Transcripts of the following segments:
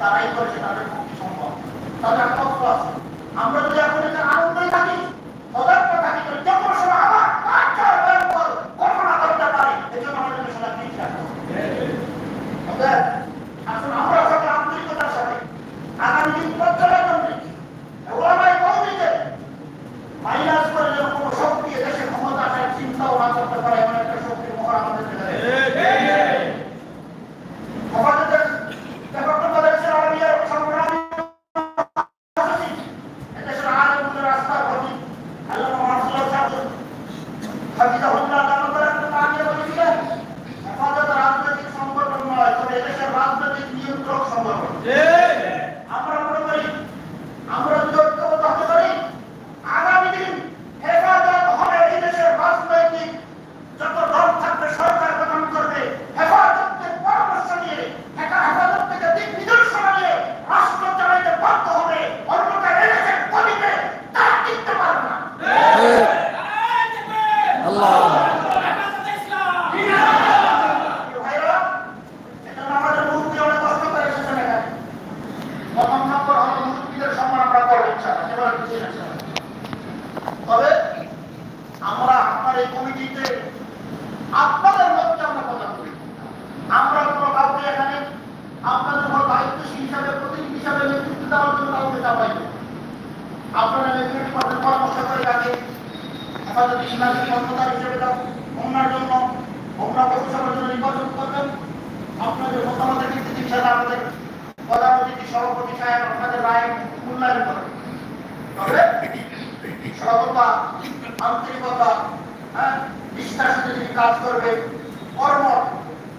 তারাই করেছে তাদের সম্ভব। তাদের আমরা যদি এখন এটা আনন্দে থাকি Capita আপনাদের মধ্যে আমরা কথা বলি। আমরা কোনো কাউকে এখানে আপনাদের উপর দায়িত্বশীল হিসাবে প্রতিনিধি হিসাবে নেতৃত্ব দেওয়ার জন্য কাউকে চাপাই আপনারা নেতৃত্ব পদের পরামর্শ করে তাকে আমাদের ইসলামী কর্মকার হিসেবে দাও ওনার জন্য ওনার পৌরসভার জন্য নির্বাচন করবেন। আপনাদের মতামতের ভিত্তিতে হিসাবে আমাদের প্রধান অতিথি, সভাপতি সাহেব, আপনাদের রায় মূল্যায়ন করেন তবে সততা আন্তরিকতা হ্যাঁ সাথে যদি কাজ করবে কর্ম,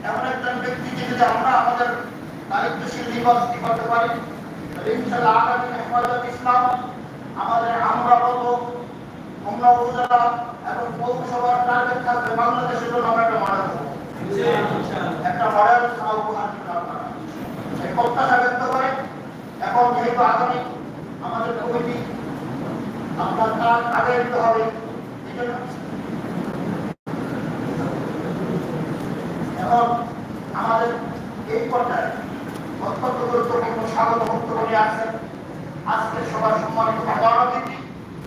এমন একজন ব্যক্তিকে যদি আমরা আমাদের দায়িত্বশীল নির্বাচিত করতে পারি? ইনশাল্লাহ আগামী হেফাজত ইসলাম, আমাদের আমরা বলব, আমরা উপজেলা এবং পৌরসভার টার্গেট থাকবে বাংলাদেশের জন্য একটা মডেল। একটা মডেল সভা উপহার এই প্রত্যাশা ব্যক্ত এখন যেহেতু আগামী আমাদের কমিটি, আপনার কাজ আগে দিতে হবে, এই জন্য এখন আমাদের এই পর্যায়ে অত্যন্ত গুরুত্বপূর্ণ স্বাগত বক্তব্য নিয়ে আসছেন আজকের সবার সম্মানিত